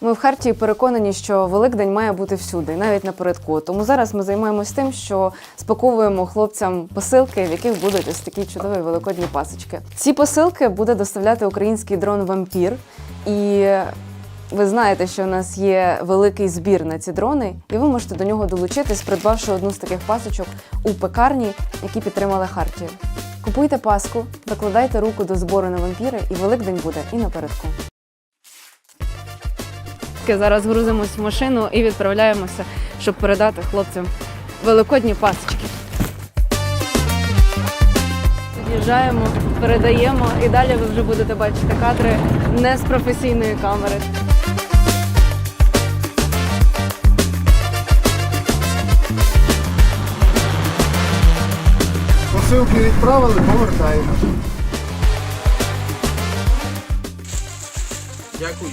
Ми в Хартії переконані, що Великдень має бути всюди, навіть напередку. Тому зараз ми займаємось тим, що спаковуємо хлопцям посилки, в яких будуть ось такі чудові великодні пасочки. Ці посилки буде доставляти український дрон Вампір. І ви знаєте, що у нас є великий збір на ці дрони, і ви можете до нього долучитись, придбавши одну з таких пасочок у пекарні, які підтримали Хартію. Купуйте паску, докладайте руку до збору на вампіри, і Великдень буде і напередку. Зараз грузимось в машину і відправляємося, щоб передати хлопцям великодні пасочки. Під'їжджаємо, передаємо, і далі ви вже будете бачити кадри не з професійної камери. Посилки відправили, повертаємо. Дякую.